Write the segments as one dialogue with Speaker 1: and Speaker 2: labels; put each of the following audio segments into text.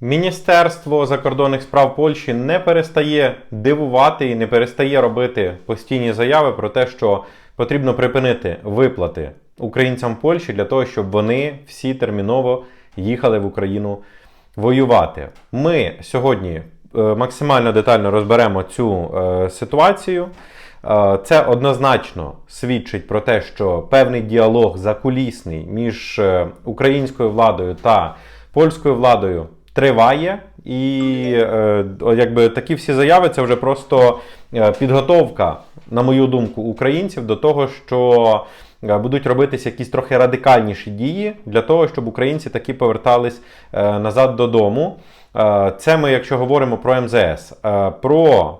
Speaker 1: Міністерство закордонних справ Польщі не перестає дивувати і не перестає робити постійні заяви про те, що потрібно припинити виплати українцям Польщі для того, щоб вони всі терміново їхали в Україну воювати. Ми сьогодні е, максимально детально розберемо цю е, ситуацію. Е, Це однозначно свідчить про те, що певний діалог закулісний між українською владою та польською владою триває. І е, якби такі всі заяви це вже просто е, підготовка, на мою думку, українців до того, що е, будуть робитися якісь трохи радикальніші дії для того, щоб українці таки повертались е, назад додому. Це ми, якщо говоримо про МЗС, про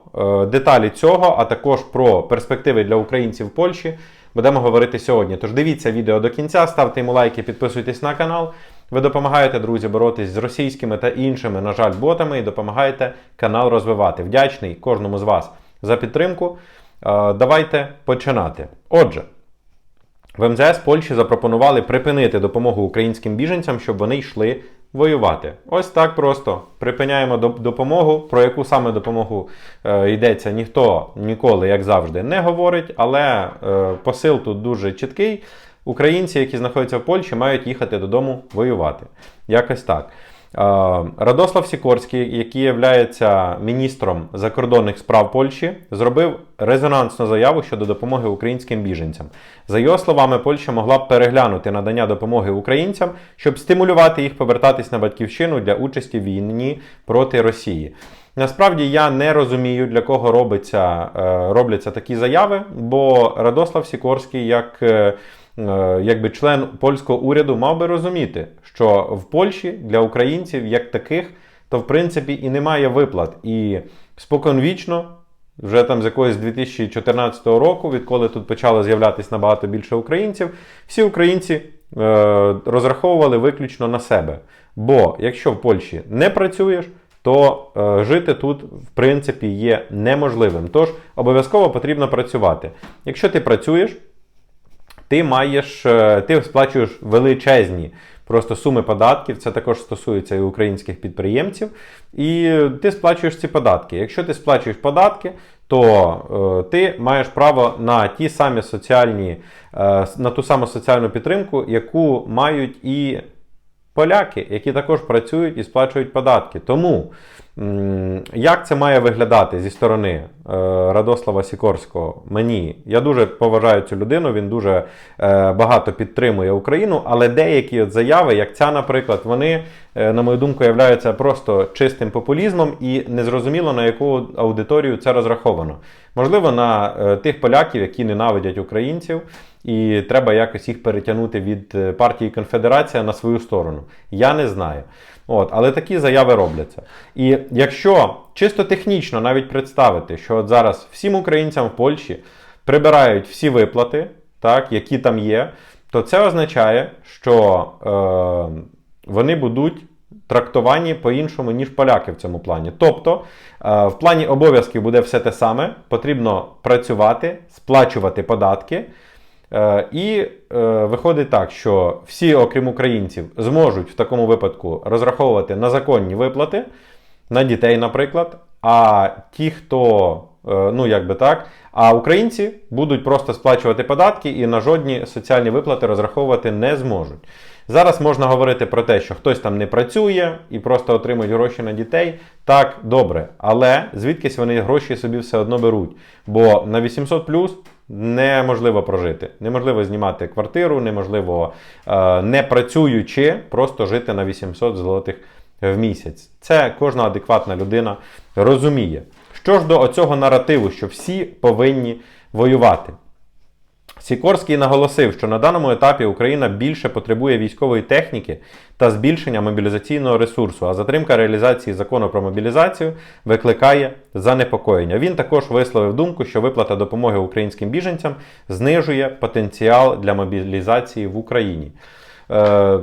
Speaker 1: деталі цього, а також про перспективи для українців в Польщі, будемо говорити сьогодні. Тож дивіться відео до кінця, ставте йому лайки, підписуйтесь на канал. Ви допомагаєте, друзі, боротись з російськими та іншими, на жаль, ботами і допомагаєте канал розвивати. Вдячний кожному з вас за підтримку. Е, Давайте починати. Отже. В МЗС Польщі запропонували припинити допомогу українським біженцям, щоб вони йшли воювати. Ось так просто припиняємо допомогу. Про яку саме допомогу е, йдеться, ніхто ніколи, як завжди, не говорить, але е, посил тут дуже чіткий. Українці, які знаходяться в Польщі, мають їхати додому воювати. Якось так. Радослав Сікорський, який є міністром закордонних справ Польщі, зробив резонансну заяву щодо допомоги українським біженцям. За його словами, Польща могла б переглянути надання допомоги українцям, щоб стимулювати їх повертатись на батьківщину для участі в війні проти Росії. Насправді я не розумію, для кого робиться, е, робляться такі заяви, бо Радослав Сікорський, як е, якби член польського уряду, мав би розуміти, що в Польщі для українців як таких, то в принципі і немає виплат. І споконвічно, вже там з якогось 2014 року, відколи тут почало з'являтися набагато більше українців, всі українці е, розраховували виключно на себе. Бо якщо в Польщі не працюєш, то е, жити тут, в принципі, є неможливим. Тож обов'язково потрібно працювати. Якщо ти працюєш, ти маєш, е, ти сплачуєш величезні просто суми податків. Це також стосується і українських підприємців. І ти сплачуєш ці податки. Якщо ти сплачуєш податки, то е, ти маєш право на ті самі соціальні, е, на ту саму соціальну підтримку, яку мають і поляки, які також працюють і сплачують податки. Тому як це має виглядати зі сторони е, Радослава Сікорського? Мені я дуже поважаю цю людину. Він дуже е, багато підтримує Україну, але деякі от заяви, як ця, наприклад, вони, е, на мою думку, являються просто чистим популізмом і незрозуміло на яку аудиторію це розраховано. Можливо, на тих поляків, які ненавидять українців, і треба якось їх перетягнути від е, партії Конфедерація на свою сторону. Я не знаю. От, але такі заяви робляться. І якщо чисто технічно навіть представити, що от зараз всім українцям в Польщі прибирають всі виплати, так, які там є, то це означає, що е, вони будуть трактовані по-іншому, ніж поляки в цьому плані. Тобто, е, в плані обов'язків буде все те саме, потрібно працювати, сплачувати податки. Е, І е, виходить так, що всі, окрім українців, зможуть в такому випадку розраховувати на законні виплати на дітей, наприклад. А ті, хто, е, ну як би так, а українці будуть просто сплачувати податки і на жодні соціальні виплати розраховувати не зможуть. Зараз можна говорити про те, що хтось там не працює і просто отримують гроші на дітей. Так, добре. Але звідкись вони гроші собі все одно беруть. Бо на 800 плюс неможливо прожити. Неможливо знімати квартиру, неможливо е, не працюючи, просто жити на 800 злотих в місяць. Це кожна адекватна людина розуміє. Що ж до оцього наративу, що всі повинні воювати. Сікорський наголосив, що на даному етапі Україна більше потребує військової техніки та збільшення мобілізаційного ресурсу, а затримка реалізації закону про мобілізацію викликає занепокоєння. Він також висловив думку, що виплата допомоги українським біженцям знижує потенціал для мобілізації в Україні. Е,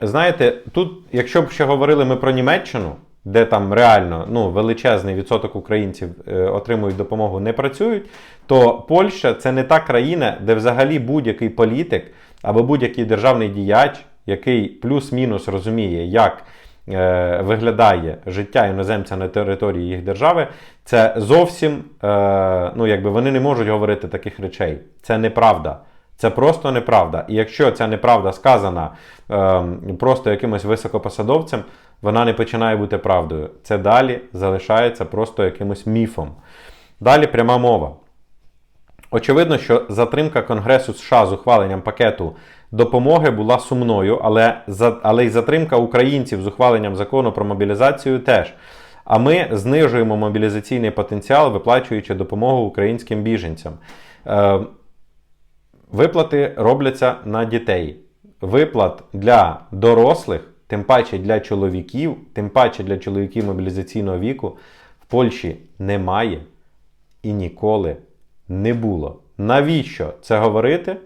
Speaker 1: знаєте, тут, якщо б ще говорили ми про Німеччину, де там реально ну, величезний відсоток українців е, отримують допомогу, не працюють, то Польща це не та країна, де взагалі будь-який політик або будь-який державний діяч, який плюс-мінус розуміє, як е, виглядає життя іноземця на території їх держави, це зовсім е, ну, якби вони не можуть говорити таких речей. Це неправда. Це просто неправда. І якщо ця неправда сказана е, просто якимось високопосадовцем, вона не починає бути правдою. Це далі залишається просто якимось міфом. Далі пряма мова. Очевидно, що затримка Конгресу США з ухваленням пакету допомоги була сумною, але, але й затримка українців з ухваленням закону про мобілізацію теж. А ми знижуємо мобілізаційний потенціал, виплачуючи допомогу українським біженцям. Е, Виплати робляться на дітей. Виплат для дорослих, тим паче для чоловіків, тим паче для чоловіків мобілізаційного віку, в Польщі немає і ніколи не було. Навіщо це говорити?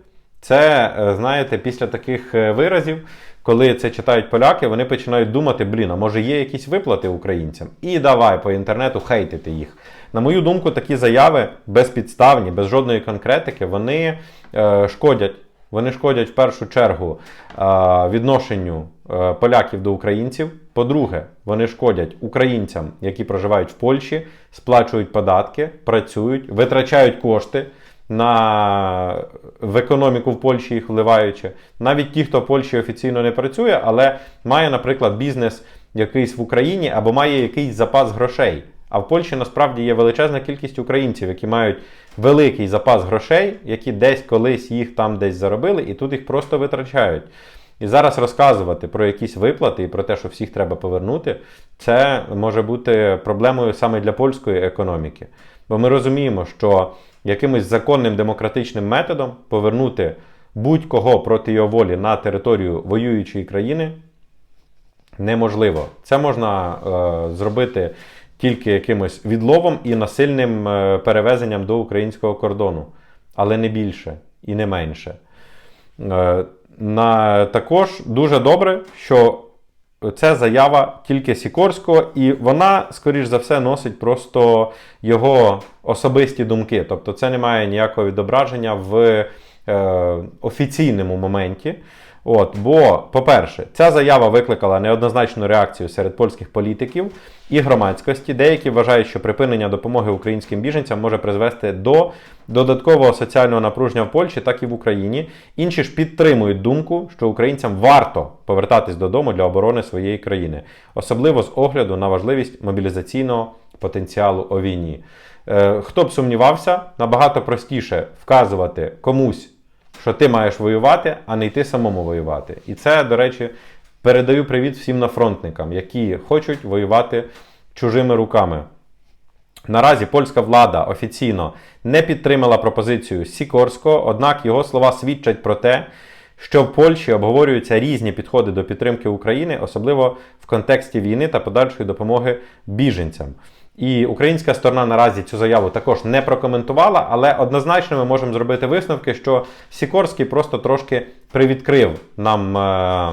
Speaker 1: Це, е, знаєте, після таких е, виразів, коли це читають поляки, вони починають думати: блін, а може є якісь виплати українцям? І давай по інтернету хейтити їх. На мою думку, такі заяви безпідставні, без жодної конкретики, вони е, шкодять. Вони шкодять в першу чергу е, відношенню е, поляків до українців. По-друге, вони шкодять українцям, які проживають в Польщі, сплачують податки, працюють, витрачають кошти на в економіку в Польщі їх вливаючи. Навіть ті, хто в Польщі офіційно не працює, але має, наприклад, бізнес якийсь в Україні або має якийсь запас грошей. А в Польщі насправді є величезна кількість українців, які мають великий запас грошей, які десь колись їх там десь заробили, і тут їх просто витрачають. І зараз розказувати про якісь виплати і про те, що всіх треба повернути, це може бути проблемою саме для польської економіки. Бо ми розуміємо, що якимось законним демократичним методом повернути будь-кого проти його волі на територію воюючої країни неможливо. Це можна е, зробити тільки якимось відловом і насильним е, перевезенням до українського кордону, але не більше і не менше. Е, на, також дуже добре, що це заява тільки Сікорського, і вона, скоріш за все, носить просто його особисті думки. Тобто це не має ніякого відображення в е, офіційному моменті. От, бо, по-перше, ця заява викликала неоднозначну реакцію серед польських політиків і громадськості. Деякі вважають, що припинення допомоги українським біженцям може призвести до додаткового соціального напруження в Польщі, так і в Україні. Інші ж підтримують думку, що українцям варто повертатись додому для оборони своєї країни, особливо з огляду на важливість мобілізаційного потенціалу у війні. Е, хто б сумнівався, набагато простіше вказувати комусь що ти маєш воювати, а не йти самому воювати. І це, до речі, передаю привіт всім нафронтникам, які хочуть воювати чужими руками. Наразі польська влада офіційно не підтримала пропозицію Сікорського, однак його слова свідчать про те, що в Польщі обговорюються різні підходи до підтримки України, особливо в контексті війни та подальшої допомоги біженцям. І українська сторона наразі цю заяву також не прокоментувала, але однозначно ми можемо зробити висновки, що Сікорський просто трошки привідкрив нам, е,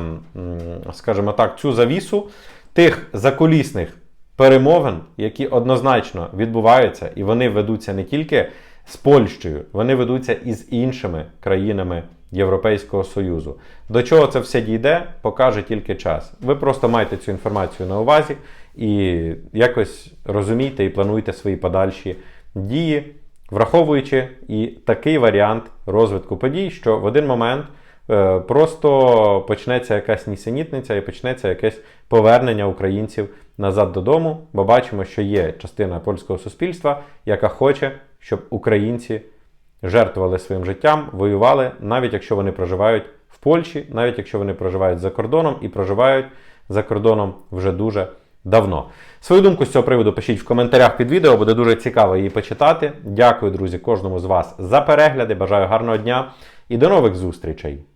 Speaker 1: скажімо так, цю завісу тих закулісних перемовин, які однозначно відбуваються, і вони ведуться не тільки з Польщею, вони ведуться і з іншими країнами Європейського Союзу. До чого це все дійде, покаже тільки час. Ви просто маєте цю інформацію на увазі і якось розумійте і плануйте свої подальші дії, враховуючи і такий варіант розвитку подій, що в один момент е, просто почнеться якась нісенітниця і почнеться якесь повернення українців назад додому, бо бачимо, що є частина польського суспільства, яка хоче, щоб українці жертвували своїм життям, воювали, навіть якщо вони проживають в Польщі, навіть якщо вони проживають за кордоном і проживають за кордоном вже дуже давно. Свою думку з цього приводу пишіть в коментарях під відео, буде дуже цікаво її почитати. Дякую, друзі, кожному з вас за перегляди. Бажаю гарного дня і до нових зустрічей!